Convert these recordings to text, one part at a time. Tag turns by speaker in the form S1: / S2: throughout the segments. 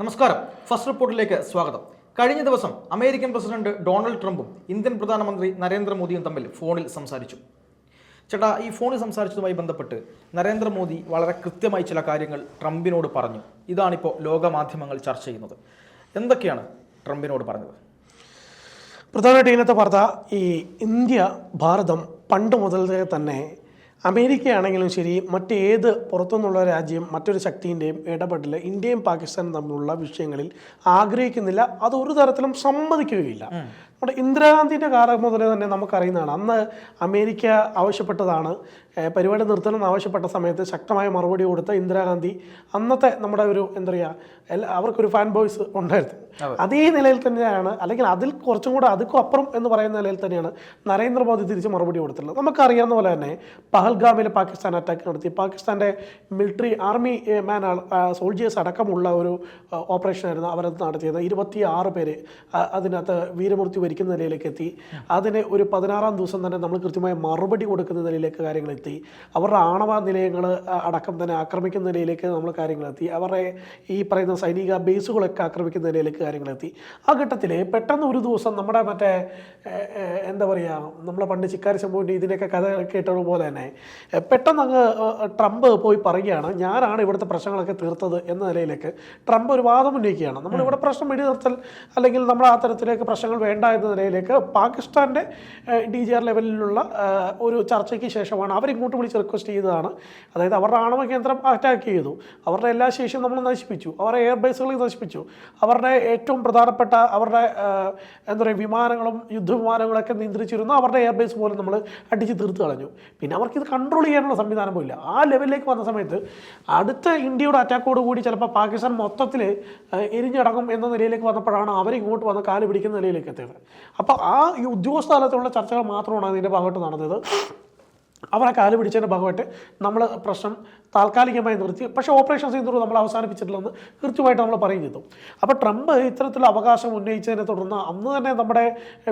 S1: നമസ്കാരം. ഫസ്റ്റ് റിപ്പോർട്ടിലേക്ക് സ്വാഗതം. കഴിഞ്ഞ ദിവസം അമേരിക്കൻ പ്രസിഡന്റ് ഡൊണാൾഡ് ട്രംപും ഇന്ത്യൻ പ്രധാനമന്ത്രി നരേന്ദ്രമോദിയും തമ്മിൽ ഫോണിൽ സംസാരിച്ചു. ചേട്ടാ ഈ ഫോണിൽ സംസാരിച്ചതുമായി ബന്ധപ്പെട്ട് നരേന്ദ്രമോദി വളരെ കൃത്യമായി ചില കാര്യങ്ങൾ ട്രംപിനോട് പറഞ്ഞു. ഇതാണിപ്പോൾ ലോകമാധ്യമങ്ങൾ ചർച്ച ചെയ്യുന്നത്. എന്തൊക്കെയാണ് ട്രംപിനോട് പറഞ്ഞത്?
S2: പ്രധാനമായിട്ട് ഇന്നത്തെ വാർത്ത ഈ ഇന്ത്യ ഭാരതം പണ്ട് മുതലേ തന്നെ അമേരിക്കയാണെങ്കിലും ശരി മറ്റേത് പുറത്തുനിന്നുള്ള രാജ്യം മറ്റൊരു ശക്തിന്റെയും ഇടപെടൽ ഇന്ത്യയും പാകിസ്ഥാനും തമ്മിലുള്ള വിഷയങ്ങളിൽ ആഗ്രഹിക്കുന്നില്ല. അത് ഒരു തരത്തിലും സമ്മതിക്കുകയില്ല. നമ്മുടെ ഇന്ദിരാഗാന്ധിന്റെ കാലം മുതലേ തന്നെ നമുക്കറിയുന്നതാണ്. അന്ന് അമേരിക്ക ആവശ്യപ്പെട്ടതാണ് പരിപാടി നിർത്തണം ആവശ്യപ്പെട്ട സമയത്ത് ശക്തമായ മറുപടി കൊടുത്ത ഇന്ദിരാഗാന്ധി അന്നത്തെ നമ്മുടെ ഒരു എന്താ പറയുക എല്ലാ അവർക്കൊരു ഫാൻ ബോയ്സ് ഉണ്ടായിരുന്നു. അതേ. നിലയിൽ തന്നെയാണ് അല്ലെങ്കിൽ അതിൽ കുറച്ചും കൂടെ അതുക്കും അപ്പുറം എന്ന് പറയുന്ന നിലയിൽ തന്നെയാണ് നരേന്ദ്രമോദി തിരിച്ച് മറുപടി കൊടുത്തിട്ടുള്ളത്. നമുക്കറിയാവുന്ന പോലെ തന്നെ പഹൽഗാമിൽ പാകിസ്ഥാൻ അറ്റാക്ക് നടത്തി. പാകിസ്ഥാന്റെ മിലിറ്ററി ആർമി മാൻ സോൾജിയേഴ്സ് അടക്കമുള്ള ഒരു ഓപ്പറേഷൻ ആയിരുന്നു അവരത് നടത്തിയത്. ഇരുപത്തി ആറ് പേര് അതിനകത്ത് വീരമൃത്യു വരിക്കുന്ന നിലയിലേക്ക് എത്തി. അതിന് ഒരു പതിനാറാം ദിവസം തന്നെ നമ്മൾ കൃത്യമായ മറുപടി കൊടുക്കുന്ന നിലയിലേക്ക് കാര്യങ്ങൾ എത്തി. അവരുടെ ആണവ നിലയങ്ങൾ അടക്കം തന്നെ ആക്രമിക്കുന്ന നിലയിലേക്ക് നമ്മൾ കാര്യങ്ങൾ എത്തി. അവരുടെ ഈ പറയുന്ന സൈനിക ബേസുകളൊക്കെ ആക്രമിക്കുന്ന നിലയിലേക്ക് കാര്യങ്ങൾ എത്തി. ആ ഘട്ടത്തിൽ പെട്ടെന്ന് ഒരു ദിവസം നമ്മുടെ മറ്റേ എന്താ പറയുക നമ്മളെ പണ്ട് ചിക്കാരി സംഭവം ഇതിനൊക്കെ കഥ കേട്ടതുപോലെ തന്നെ പെട്ടെന്ന് അങ്ങ് ട്രംപ് പോയി പറയുകയാണ് ഞാനാണ് ഇവിടുത്തെ പ്രശ്നങ്ങളൊക്കെ തീർത്തത് എന്ന നിലയിലേക്ക്. ട്രംപ് ഒരു വാദം ഉന്നയിക്കുകയാണ്. നമ്മളിവിടെ പ്രശ്നം വെടി നിർത്തൽ അല്ലെങ്കിൽ നമ്മൾ ആ തരത്തിലേക്ക് പ്രശ്നങ്ങൾ വേണ്ട എന്ന നിലയിലേക്ക് പാകിസ്ഥാന്റെ ഡി ജി ആർ ലെവലിലുള്ള ഒരു ചർച്ചയ്ക്ക് ശേഷമാണ് അവരിങ്ങോട്ട് വിളിച്ച് റിക്വസ്റ്റ് ചെയ്തതാണ്. അതായത് അവരുടെ ആണവ കേന്ദ്രം അറ്റാക്ക് ചെയ്തു. അവരുടെ എല്ലാ ശേഷിയും നമ്മൾ നശിപ്പിച്ചു. അവരുടെ എയർ ബേസുകളെയും നശിപ്പിച്ചു. അവരുടെ ഏറ്റവും പ്രധാനപ്പെട്ട അവരുടെ എന്താ പറയുക വിമാനങ്ങളും യുദ്ധവിമാനങ്ങളൊക്കെ നിയന്ത്രിച്ചിരുന്ന അവരുടെ എയർ ബേസ് പോലും നമ്മൾ അടിച്ച് തീർത്ത് കളഞ്ഞു. പിന്നെ അവർക്കിത് കൺട്രോൾ ചെയ്യാനുള്ള സംവിധാനം പോയില്ല ആ ലെവലിലേക്ക് വന്ന സമയത്ത് അടുത്ത ഇന്ത്യയുടെ അറ്റാക്കോട് കൂടി ചിലപ്പോൾ പാകിസ്ഥാൻ മൊത്തത്തിൽ എരിഞ്ഞടങ്ങും എന്ന നിലയിലേക്ക് വന്നപ്പോഴാണ് അവരിങ്ങോട്ട് വന്ന് കാൽ പിടിക്കുന്ന നിലയിലേക്ക് എത്തിയത്. അപ്പോൾ ആ ഈ ഉദ്യോഗസ്ഥ തലത്തിലുള്ള ചർച്ചകൾ മാത്രമാണ് അതിന്റെ ഭാഗമായിട്ട് നടന്നത്. അവരെ കാൽ പിടിച്ചതിന്റെ ഭാഗമായിട്ട് നമ്മൾ പ്രശ്നം താൽക്കാലികമായി നിർത്തി. പക്ഷേ ഓപ്പറേഷൻ സിന്ദൂർ നമ്മൾ അവസാനിപ്പിച്ചിട്ടില്ലെന്ന് കൃത്യമായിട്ട് നമ്മൾ പറയും ചെയ്തു. അപ്പോൾ ട്രംപ് ഇത്തരത്തിലുള്ള അവകാശം ഉന്നയിച്ചതിനെ തുടർന്ന് അന്ന് തന്നെ നമ്മുടെ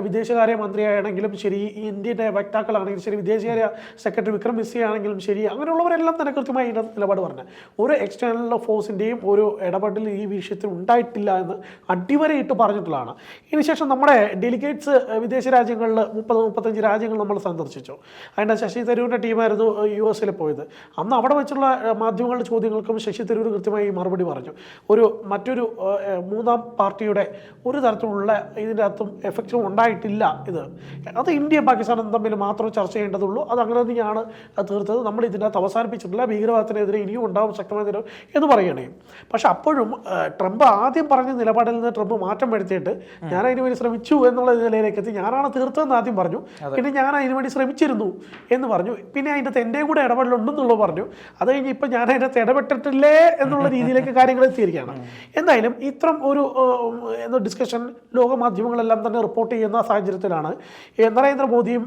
S2: വിദേശകാര്യ മന്ത്രിയാണെങ്കിലും ശരി ഇന്ത്യയുടെ വക്താക്കളാണെങ്കിലും ശരി വിദേശകാര്യ സെക്രട്ടറി വിക്രം മിസ്സി ആണെങ്കിലും ശരി അങ്ങനെയുള്ളവരെല്ലാം തന്നെ കൃത്യമായി ഇതിന്റെ നിലപാട് പറഞ്ഞു. ഒരു എക്സ്റ്റേണൽ ഫോഴ്സിന്റെയും ഒരു ഇടപെടൽ ഈ വിഷയത്തിൽ ഉണ്ടായിട്ടില്ല എന്ന് അടിവരയിട്ട് പറഞ്ഞിട്ടുള്ളതാണ്. ഇതിനുശേഷം നമ്മുടെ ഡെലിഗേറ്റ്സ് വിദേശ രാജ്യങ്ങളിൽ മുപ്പത് മുപ്പത്തഞ്ച് രാജ്യങ്ങൾ നമ്മൾ സന്ദർശിച്ചു. അതിന്റെ ശശി തരൂരിന്റെ ടീമായിരുന്നു യു എസിൽ പോയത്. അന്ന് അവിടെ വെച്ചുള്ള മാധ്യമങ്ങളുടെ ചോദ്യങ്ങൾക്കും ശശി തരൂർ കൃത്യമായി മറുപടി പറഞ്ഞു. ഒരു മറ്റൊരു മൂന്നാം പാർട്ടിയുടെ ഒരു തരത്തിലുള്ള ഇതിന്റെ അകത്തും എഫക്റ്റും ഉണ്ടായിട്ടില്ല ഇത്. അത് ഇന്ത്യ പാകിസ്ഥാനും തമ്മിൽ മാത്രം ചർച്ച ചെയ്യേണ്ടതുള്ളൂ. അത് അങ്ങനെ തന്നെയാണ് തീർത്തത്. നമ്മൾ ഇതിന്റെ അകത്ത് അവസാനിപ്പിച്ചിട്ടില്ല. ഭീകരവാദത്തിനെതിരെ ഇനിയും ഉണ്ടാവും ശക്തമായ തരും എന്ന് പറയണേ പക്ഷെ അപ്പോഴും ട്രംപ് ആദ്യം പറഞ്ഞ നിലപാടിൽ നിന്ന് ട്രംപ് മാറ്റം വരുത്തിയിട്ട് ഞാൻ അതിനു വേണ്ടി ശ്രമിച്ചു എന്നുള്ള നിലയിലേക്ക് എത്തി. ഞാനാണ് തീർത്തതെന്ന് ആദ്യം പറഞ്ഞു. പിന്നെ ഞാൻ അതിനുവേണ്ടി ശ്രമിച്ചിരുന്നു എന്ന് പറഞ്ഞു. പിന്നെ അതിന്റെ എന്റെയും കൂടെ ഇടപെടലുണ്ടെന്നുള്ളത് പറഞ്ഞു. അത് കഴിഞ്ഞ് ഇപ്പം ഞാൻ അതിന്റെ അകത്ത് ഇടപെട്ടിട്ടില്ലേ എന്നുള്ള രീതിയിലേക്ക് കാര്യങ്ങൾ എത്തിയിരിക്കുകയാണ്. എന്തായാലും ഇത്തരം ഒരു ഡിസ്കഷൻ ലോകമാധ്യമങ്ങളെല്ലാം തന്നെ റിപ്പോർട്ട് ചെയ്യുന്ന സാഹചര്യത്തിലാണ് നരേന്ദ്രമോദിയും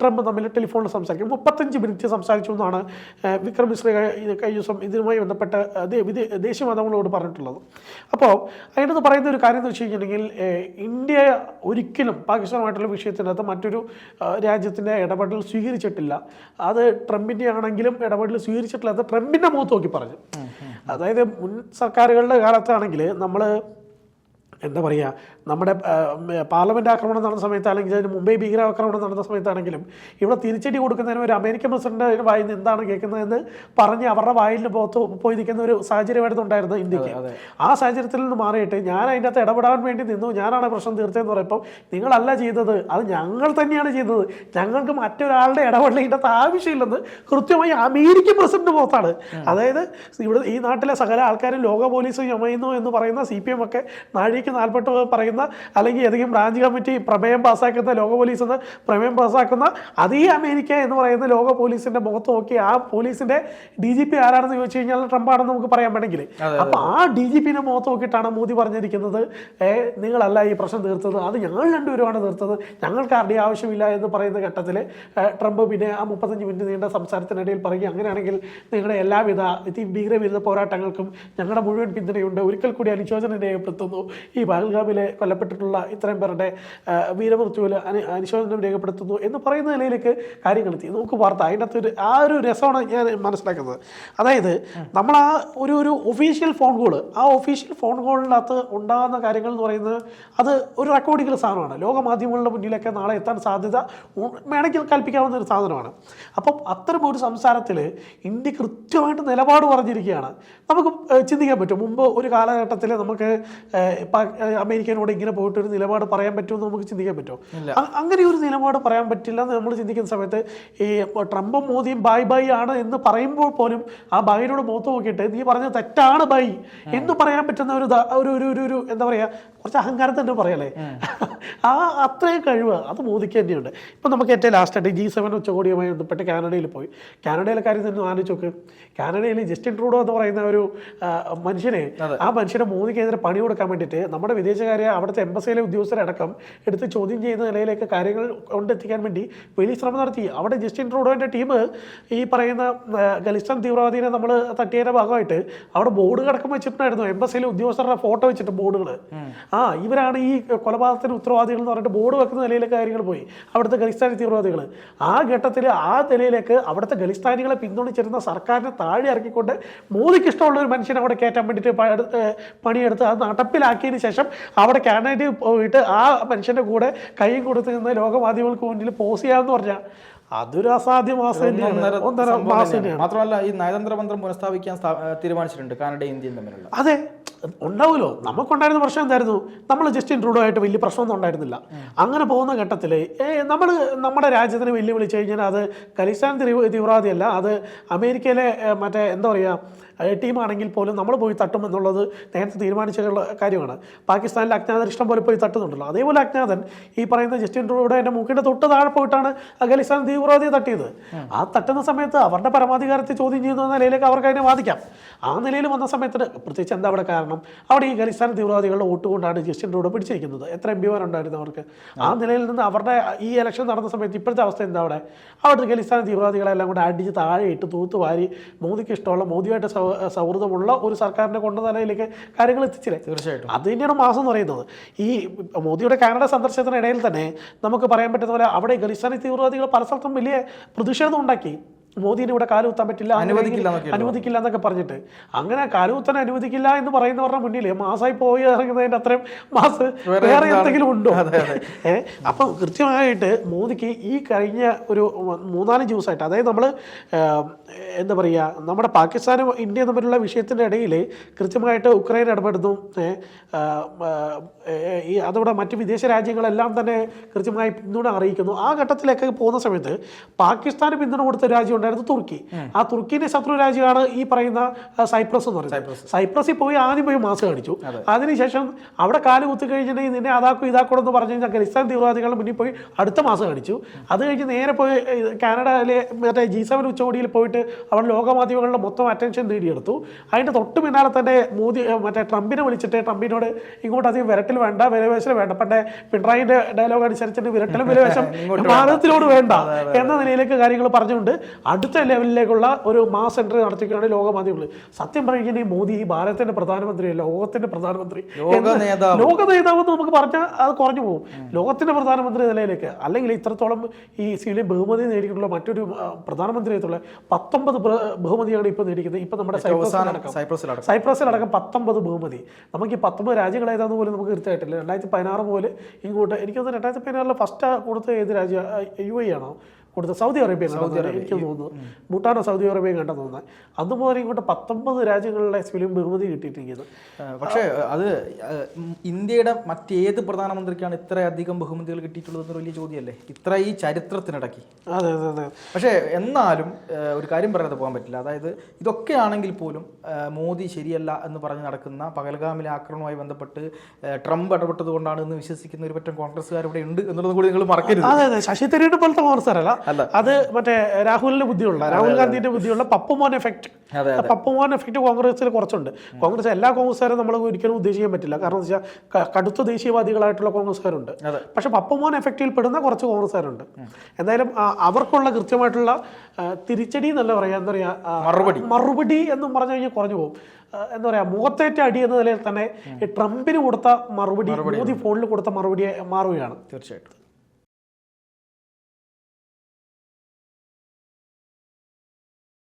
S2: ട്രംപ് തമ്മിൽ ടെലിഫോണിൽ സംസാരിക്കും. മുപ്പത്തഞ്ച് മിനിറ്റ് സംസാരിച്ചു എന്നാണ് വിക്രം മിശ്ര കഴിഞ്ഞ ദിവസം ഇതുമായി ബന്ധപ്പെട്ട് ദേശീയ മാധ്യമങ്ങളോട് പറഞ്ഞിട്ടുള്ളത്. അപ്പോൾ അതിനകത്ത് പറയുന്ന ഒരു കാര്യം എന്ന് വെച്ച് കഴിഞ്ഞിട്ടുണ്ടെങ്കിൽ ഇന്ത്യ ഒരിക്കലും പാകിസ്ഥാനുമായിട്ടുള്ള വിഷയത്തിനകത്ത് മറ്റൊരു രാജ്യത്തിന്റെ ഇടപെടൽ സ്വീകരിച്ചിട്ടില്ല. അത് ട്രംപിന്റെ ആണെങ്കിലും ഇടപെടൽ സ്വീകരിച്ചിട്ടില്ലാത്ത ട്രംപിന്റെ മുഖത്ത് നോക്കി പറഞ്ഞു. അതായത് മുൻ സർക്കാരുകളുടെ കാലത്താണെങ്കിൽ നമ്മൾ എന്താ പറയുക നമ്മുടെ പാർലമെന്റ് ആക്രമണം നടന്ന സമയത്ത് അല്ലെങ്കിൽ അതിന് മുംബൈ ഭീകരാക്രമണം നടന്ന സമയത്താണെങ്കിലും ഇവിടെ തിരിച്ചടി കൊടുക്കുന്നതിന് ഒരു അമേരിക്കൻ പ്രസിഡന്റ് വായിൽ നിന്ന് എന്താണ് കേൾക്കുന്നതെന്ന് പറഞ്ഞ് അവരുടെ വായിൽ പോത്ത് പോയി നിൽക്കുന്ന ഒരു സാഹചര്യമായിരുന്നു ഉണ്ടായിരുന്നത് ഇന്ത്യയ്ക്ക്. ആ സാഹചര്യത്തിൽ നിന്ന് മാറിയിട്ട് ഞാൻ അതിന്റെ അകത്ത് ഇടപെടാൻ വേണ്ടി നിന്നു. ഞാനാണ് പ്രശ്നം തീർത്തതെന്ന് പറയുമ്പോൾ നിങ്ങളല്ല ചെയ്തത് അത് ഞങ്ങൾ തന്നെയാണ് ചെയ്തത്. ഞങ്ങൾക്ക് മറ്റൊരാളുടെ ഇടപെടലിന്റെ ആവശ്യമില്ലെന്ന് കൃത്യമായി അമേരിക്കൻ പ്രസിഡന്റ് പോത്താണ് അതായത് ഇവിടെ ഈ നാട്ടിലെ സകല ആൾക്കാരും ലോക പോലീസ് ചുമയുന്നു എന്ന് പറയുന്ന സി പി എം ഒക്കെ നാഴിക്ക് നാൽപ്പെട്ട് പറയുന്ന അല്ലെങ്കിൽ ഏതെങ്കിലും ബ്രാഞ്ച് കമ്മിറ്റി പ്രമേയം പാസ്സാക്കുന്ന ലോക പോലീസ് എന്ന് പ്രമേയം പാസ്സാക്കുന്ന അതേ അമേരിക്ക എന്ന് പറയുന്ന ലോക പോലീസിന്റെ മുഖത്ത് നോക്കി ആ പോലീസിന്റെ ഡി ജി പി ആരാണെന്ന് ചോദിച്ചു കഴിഞ്ഞാൽ ട്രംപ് ആണെന്ന് നമുക്ക് പറയാൻ വേണമെങ്കിൽ. അപ്പൊ ആ ഡി ജി പിന്റെ മുഖത്ത് നോക്കിയിട്ടാണ് മോദി പറഞ്ഞിരിക്കുന്നത്. നിങ്ങളല്ല ഈ പ്രശ്നം തീർത്തത് അത് ഞങ്ങൾ രണ്ടുപേരുമാണ് തീർത്തത് ഞങ്ങൾക്ക് ആരുടെയും ആവശ്യമില്ല എന്ന് പറയുന്ന ഘട്ടത്തിൽ ട്രംപ് പിന്നെ ആ മുപ്പത്തഞ്ച് മിനിറ്റ് നീണ്ട സംസാരത്തിനിടയിൽ പറയുക അങ്ങനെയാണെങ്കിൽ നിങ്ങളുടെ എല്ലാവിധ ഭീകരവിരുദ്ധ പോരാട്ടങ്ങൾക്കും ഞങ്ങളുടെ മുഴുവൻ പിന്തുണയുണ്ട്. ഒരിക്കൽ കൂടി അനുശോചനം രേഖപ്പെടുത്തുന്നു ഈ പഹൽഗാമിലെ കൊല്ലപ്പെട്ടിട്ടുള്ള ഇത്രയും പേരുടെ വീരമൃത്യുവിൽ അനു അനുശോചനം രേഖപ്പെടുത്തുന്നു എന്ന് പറയുന്ന നിലയിലേക്ക് കാര്യങ്ങൾ എത്തി. നമുക്ക് വാർത്ത അതിന്റെ അകത്ത് ഒരു ആ ഒരു രസമാണ് ഞാൻ മനസ്സിലാക്കുന്നത്. അതായത് നമ്മൾ ആ ഒരു ഒരു ഒഫീഷ്യൽ ഫോൺ കോൾ ആ ഒഫീഷ്യൽ ഫോൺ കോളിനകത്ത് ഉണ്ടാകുന്ന കാര്യങ്ങൾ എന്ന് പറയുന്നത് അത് ഒരു റെക്കോർഡിങ്ങൾ സാധനമാണ്. ലോകമാധ്യമങ്ങളുടെ മുന്നിലൊക്കെ നാളെ എത്താൻ സാധ്യത വേണമെങ്കിൽ കൽപ്പിക്കാവുന്ന ഒരു സാധനമാണ്. അപ്പം അത്തരം ഒരു സംസാരത്തിൽ ഇന്ത്യ കൃത്യമായിട്ട് നിലപാട് പറഞ്ഞിരിക്കുകയാണ്. നമുക്ക് ചിന്തിക്കാൻ പറ്റും. മുമ്പ് ഒരു കാലഘട്ടത്തിൽ നമുക്ക് അമേരിക്കനോട് ഇങ്ങനെ പോയിട്ട് ഒരു നിലപാട് പറയാൻ പറ്റുമെന്ന് നമുക്ക് ചിന്തിക്കാൻ പറ്റുമോ? അങ്ങനെ ഒരു നിലപാട് പറയാൻ പറ്റില്ല എന്ന് നമ്മൾ ചിന്തിക്കുന്ന സമയത്ത് ഈ ട്രംപും മോദിയും ബൈ ബൈ ആണ് എന്ന് പറയുമ്പോൾ പോലും ആ ബൈനോട് മുഖത്ത് നോക്കിയിട്ട് നീ പറഞ്ഞ തെറ്റാണ് ബൈ എന്ന് പറയാൻ പറ്റുന്ന ഒരു ഒരു- ഒരു എന്താ പറയുക കുറച്ച് അഹങ്കാരം തന്നെ പറയണേ ആ. അത്രയും കഴിവ് അത് മോദിക്ക് തന്നെയുണ്ട് ഇപ്പം നമുക്ക് ഏറ്റവും ലാസ്റ്റായിട്ട് ജി സെവൻ ഉച്ചകോടിയുമായി ബന്ധപ്പെട്ട് കാനഡയിൽ പോയി. കാനഡയിലെ കാര്യം തന്നെ ആലോചിച്ച് നോക്ക്. കാനഡയിൽ ജസ്റ്റിൻ ട്രൂഡോ എന്ന് പറയുന്ന ഒരു മനുഷ്യനെ ആ മനുഷ്യനെ മോദിക്കെതിരെ പണി കൊടുക്കാൻ വേണ്ടിയിട്ട് നമ്മുടെ വിദേശകാര്യ അവിടുത്തെ എംബസിയിലെ ഉദ്യോഗസ്ഥരടക്കം എടുത്ത് ചോദ്യം ചെയ്യുന്ന നിലയിലേക്ക് കാര്യങ്ങൾ കൊണ്ടെത്തിക്കാൻ വേണ്ടി വലിയ ശ്രമം നടത്തി. അവിടെ ജസ്റ്റിൻ ട്രൂഡോന്റെ ടീം ഈ പറയുന്ന ഖലിസ്ഥാൻ തീവ്രവാദിനെ നമ്മൾ തട്ടിയതിന്റെ ഭാഗമായിട്ട് അവിടെ ബോർഡ് കിടക്കം വെച്ചിട്ടുണ്ടായിരുന്നു. എംബസിയിലെ ഉദ്യോഗസ്ഥരുടെ ഫോട്ടോ വെച്ചിട്ട് ബോർഡുകൾ ആ ഇവരാണ് ഈ കൊലപാതകത്തിന് ഉത്തരവാദികൾ എന്ന് പറഞ്ഞിട്ട് ബോർഡ് വെക്കുന്ന നിലയിലേക്ക് കാര്യങ്ങൾ പോയി. അവിടുത്തെ ഖലിസ്ഥാനി തീവ്രവാദികൾ ആ ഘട്ടത്തിൽ ആ നിലയിലേക്ക് അവിടുത്തെ ഖലിസ്ഥാനികളെ പിന്തുണച്ചിരുന്ന സർക്കാരിനെ താഴെ ഇറക്കിക്കൊണ്ട് മോദിക്ക് ഇഷ്ടമുള്ള ഒരു മനുഷ്യനെ അവിടെ കയറ്റാൻ വേണ്ടിയിട്ട് പണിയെടുത്ത് അത് നടപ്പിലാക്കിയതിന് ശേഷം അവിടെ കാനഡയിൽ പോയിട്ട് ആ മനുഷ്യന്റെ കൂടെ കൈ കൊടുത്ത് നിന്ന് ലോകമാധ്യമങ്ങൾക്ക് മുന്നിൽ പോസ് ചെയ്യാമെന്ന് പറഞ്ഞാൽ അതൊരു അസാധ്യ
S1: ഒന്നര മാത്രമല്ല ഈ നയതന്ത്ര മന്ത്രം പുനഃസ്ഥാപിക്കാൻ തീരുമാനിച്ചിട്ടുണ്ട് കാനഡയും ഇന്ത്യയും തമ്മിലുള്ള.
S2: അതെ. ഉണ്ടാവുമല്ലോ. നമുക്കുണ്ടായിരുന്ന പ്രശ്നം എന്തായിരുന്നു? നമ്മൾ ജസ്റ്റിൻ ട്രൂഡോ ആയിട്ട് വലിയ പ്രശ്നമൊന്നും ഉണ്ടായിരുന്നില്ല. അങ്ങനെ പോകുന്ന ഘട്ടത്തിൽ നമ്മൾ നമ്മുടെ രാജ്യത്തിന് വെല്ലുവിളിച്ച് കഴിഞ്ഞാൽ അത് ഖലിസ്ഥാൻ തീവ്ര- തീവ്രവാദിയല്ല അത് അമേരിക്കയിലെ മറ്റേ എന്താ പറയുക ടീമാണെങ്കിൽ പോലും നമ്മൾ പോയി തട്ടും എന്നുള്ളത് നേരത്തെ തീരുമാനിച്ചിട്ടുള്ള കാര്യമാണ്. പാകിസ്ഥാനിലെ അജ്ഞാതൻ ഇഷ്ടം പോലെ പോയി തട്ടുന്നുണ്ടല്ലോ. അതേപോലെ അജ്ഞാതൻ ഈ പറയുന്ന ജസ്റ്റിൻ ട്രൂഡോ എന്റെ മൂക്കിന്റെ തൊട്ട് താഴെ പോയിട്ടാണ് ഖലിസ്ഥാൻ തീവ്രവാദിയെ തട്ടിയത്. ആ തട്ടുന്ന സമയത്ത് അവരുടെ പരമാധികാരത്തെ ചോദ്യം ചെയ്യുന്ന നിലയിലേക്ക് അവർക്ക് അതിനെ വാദിക്കാം. ആ നിലയിൽ വന്ന സമയത്ത് പ്രത്യേകിച്ച് എന്താ അവിടെ കാരണം? അവിടെ ഈ ഖലിസ്ഥാൻ തീവ്രവാദികളുടെ വോട്ട് കൊണ്ടാണ് ജസ്റ്റിന്റെ കൂടെ പിടിച്ചിരിക്കുന്നത്. എത്ര എം പിമാരുണ്ടായിരുന്നു അവർക്ക്? ആ നിലയിൽ നിന്ന് അവരുടെ ഈ ഇലക്ഷൻ നടന്ന സമയത്ത് ഇപ്പോഴത്തെ അവസ്ഥ എന്താ അവിടെ? അവിടെ ഖലിസ്ഥാൻ തീവ്രവാദികളെല്ലാം കൂടെ അടിച്ച് താഴെ ഇട്ട് തൂത്ത് വാരി മോദിക്ക് ഇഷ്ടമുള്ള മോദിയായിട്ട് സൗഹൃദമുള്ള ഒരു സർക്കാരിനെ കൊണ്ട നിലയിലേക്ക് കാര്യങ്ങൾ എത്തിച്ചില്ലേ?
S1: തീർച്ചയായിട്ടും.
S2: അത് തന്നെയാണ് മാസം എന്ന് പറയുന്നത്. ഈ മോദിയുടെ കാനഡ സന്ദർശനത്തിനിടയിൽ തന്നെ നമുക്ക് പറയാൻ പറ്റുന്ന പോലെ അവിടെ ഖലിസ്ഥാനി തീവ്രവാദികൾ പല സ്ഥലത്തും വലിയ പ്രതിഷേധം ഉണ്ടാക്കി. മോദിനെ ഇവിടെ കാലുകുത്താൻ പറ്റില്ല
S1: അനുവദിക്കില്ല
S2: അനുവദിക്കില്ല എന്നൊക്കെ പറഞ്ഞിട്ട്. അങ്ങനെ കാലുകുത്താൻ അനുവദിക്കില്ല എന്ന് പറയുന്നവരുടെ മുന്നിൽ മാസമായി പോയി ഇറങ്ങുന്നതിന്റെ അത്രയും മാസ്
S1: വേറെ
S2: എന്തെങ്കിലും ഉണ്ടോ? അപ്പം കൃത്യമായിട്ട് മോദിക്ക് ഈ കഴിഞ്ഞ ഒരു മൂന്നാൽ ദിവസമായിട്ട് അതായത് നമ്മൾ എന്താ പറയുക നമ്മുടെ പാകിസ്ഥാനും ഇന്ത്യയും തമ്മിലുള്ള വിഷയത്തിന്റെ ഇടയിൽ കൃത്യമായിട്ട് ഉക്രൈൻ ഇടപെടുന്നു. അതോടെ മറ്റ് വിദേശ രാജ്യങ്ങളെല്ലാം തന്നെ കൃത്യമായി പിന്തുണ അറിയിക്കുന്നു. ആ ഘട്ടത്തിലൊക്കെ പോകുന്ന സമയത്ത് പാകിസ്ഥാന് പിന്തുണ കൊടുത്ത രാജ്യം ഉണ്ടായിരുന്നു തുർക്കി. ആ തുർക്കിന്റെ ശത്രു രാജ്യമാണ് ഈ പറയുന്ന സൈപ്രസ് എന്ന് പറയുന്നത്. സൈപ്രസിൽ പോയി ആദ്യം പോയി മാസ്ക് കാണിച്ചു അതിനുശേഷം അവിടെ കാൽ കുത്തി കഴിഞ്ഞിട്ടുണ്ടെങ്കിൽ നിന്നെ അതാക്കും ഇതാക്കണം എന്ന് പറഞ്ഞു കഴിഞ്ഞാൽ ഖലിസ്ഥാൻ തീവ്രവാദികളുടെ മുന്നിൽ പോയി അടുത്ത മാസം കാണിച്ചു അത് കഴിഞ്ഞ് നേരെ പോയി കാനഡയിലെ മറ്റേ ജി സെവൻ ഉച്ചകോടിയിൽ പോയിട്ട് അവൻ ലോകമാധ്യമങ്ങളുടെ മൊത്തം അറ്റൻഷൻ നേടിയെടുത്തു. അതിന്റെ തൊട്ട് പിന്നാലെ തന്നെ മോദി മറ്റേ ട്രംപിനെ വിളിച്ചിട്ട് ട്രംപിനോട് ഇങ്ങോട്ട് അധികം വിരട്ടിൽ വേണ്ട വിലവേശം വേണ്ട. പണ്ടേ പിണറായിന്റെ ഡയലോഗ് അനുസരിച്ചിട്ട് വിരട്ടലും വിലവേശം ഭാരതത്തിലോട് വേണ്ട. എന്ന നിലയിലേക്ക് കാര്യങ്ങൾ പറഞ്ഞുകൊണ്ട് അടുത്ത ലെവലിലേക്കുള്ള ഒരു മാസ് എൻട്രി നടത്തിക്കുകയാണ് ലോകമാധ്യമങ്ങൾ. സത്യം പറയുകയാണെങ്കിൽ മോദി ഈ ഭാരതത്തിന്റെ പ്രധാനമന്ത്രിയല്ല ലോകത്തിന്റെ പ്രധാനമന്ത്രി.
S1: ലോക നേതാവ്.
S2: എന്ന് നമുക്ക് പറഞ്ഞാൽ അത് കുറഞ്ഞു പോകും. ലോകത്തിന്റെ പ്രധാനമന്ത്രി നിലയിലേക്ക് അല്ലെങ്കിൽ ഇത്രത്തോളം ഈ സിയിലെ ബഹുമതി നേടിയിട്ടുള്ള മറ്റൊരു ആ, പ്രധാനമന്ത്രി ആയിട്ടുള്ള പത്തൊമ്പത് ബഹുമതിയാണ് ഇപ്പോൾ നേടിക്കുന്നത് ഇപ്പൊ നമ്മുടെ സൈപ്രസിലടക്കം
S1: സൈപ്രസിലടക്കം
S2: പത്തൊമ്പത് ബഹുമതി. നമുക്ക് ഈ പത്തൊമ്പത് രാജ്യങ്ങൾ ഏതാന്ന് പോലും നമുക്ക് കൃത്യമായിട്ടില്ല. രണ്ടായിരത്തി പതിനാറ് പോലെ ഇങ്ങോട്ട് എനിക്ക് തോന്നുന്നു രണ്ടായിരത്തി പതിനാറിൽ ഫസ്റ്റ് കൊടുത്ത ഏത് രാജ്യ യു എ ആണോ? കൊടുത്തത് സൗദി അറേബ്യ സൗദി എനിക്ക് തോന്നുന്നു ഭൂട്ടാനോ സൗദി അറേബ്യ കണ്ടെന്ന് തോന്നുന്നത്. അന്ന് മുതൽ ഇങ്ങോട്ട് പത്തൊമ്പത് രാജ്യങ്ങളിലെ ഫിലിം ബഹുമതി കിട്ടിയിട്ടിരിക്കുന്നത്
S1: പക്ഷേ അത് ഇന്ത്യയുടെ മറ്റേത് പ്രധാനമന്ത്രിക്കാണ് ഇത്രയധികം ബഹുമതികൾ കിട്ടിയിട്ടുള്ളത് എന്നൊരു വലിയ ചോദ്യമല്ലേ? ഇത്ര ഈ ചരിത്രത്തിനിടയ്ക്ക്.
S2: അതെ അതെ അതെ.
S1: പക്ഷേ എന്നാലും ഒരു കാര്യം പറയാതെ പോകാൻ പറ്റില്ല. അതായത് ഇതൊക്കെ ആണെങ്കിൽ പോലും മോദി ശരിയല്ല എന്ന് പറഞ്ഞ് നടക്കുന്ന പകൽഗാമിലെ ആക്രമണവുമായി ബന്ധപ്പെട്ട് ട്രംപ് ഇടപെട്ടത് കൊണ്ടാണ് എന്ന് വിശ്വസിക്കുന്ന ഒരു പറ്റം കോൺഗ്രസ്സുകാർ ഇവിടെ ഉണ്ട് എന്നുള്ളത് കൂടി നിങ്ങൾ മറക്കരുത്.
S2: അതെ അതെ. ശശി തരൂരിന്റെ പോലത്തെ
S1: കോൺഗ്രസ്സുകാരല്ല.
S2: അത് മറ്റേ രാഹുലിന്റെ ബുദ്ധിയുള്ള രാഹുൽ ഗാന്ധിന്റെ ബുദ്ധിയുള്ള പപ്പുമോൻ എഫക്ട് പപ്പുമോൻ എഫക്ട് കോൺഗ്രസിൽ കുറച്ചുണ്ട്. കോൺഗ്രസ് എല്ലാ കോൺഗ്രസ്സുകാരും നമ്മൾ ഒരിക്കലും ഉദ്ദേശിക്കാൻ പറ്റില്ല. കാരണം എന്താ വെച്ചാൽ കടുത്ത ദേശീയവാദികളായിട്ടുള്ള കോൺഗ്രസ്സുകാരുണ്ട്. പക്ഷെ പപ്പുമോൻ എഫക്റ്റിൽ പെടുന്ന കുറച്ച് കോൺഗ്രസ്സുകാരുണ്ട്. എന്തായാലും അവർക്കുള്ള കൃത്യമായിട്ടുള്ള തിരിച്ചടി എന്നല്ല പറയാ എന്താ പറയാ
S1: മറുപടി.
S2: മറുപടി എന്ന് പറഞ്ഞു കഴിഞ്ഞാൽ കുറഞ്ഞു പോകും. എന്താ പറയാ മുഖത്തേറ്റ അടി എന്ന നിലയിൽ തന്നെ ട്രംപിന് കൊടുത്ത മറുപടി മോദി ഫോണിൽ കൊടുത്ത മറുപടി മാറുകയാണ്.
S1: തീർച്ചയായിട്ടും.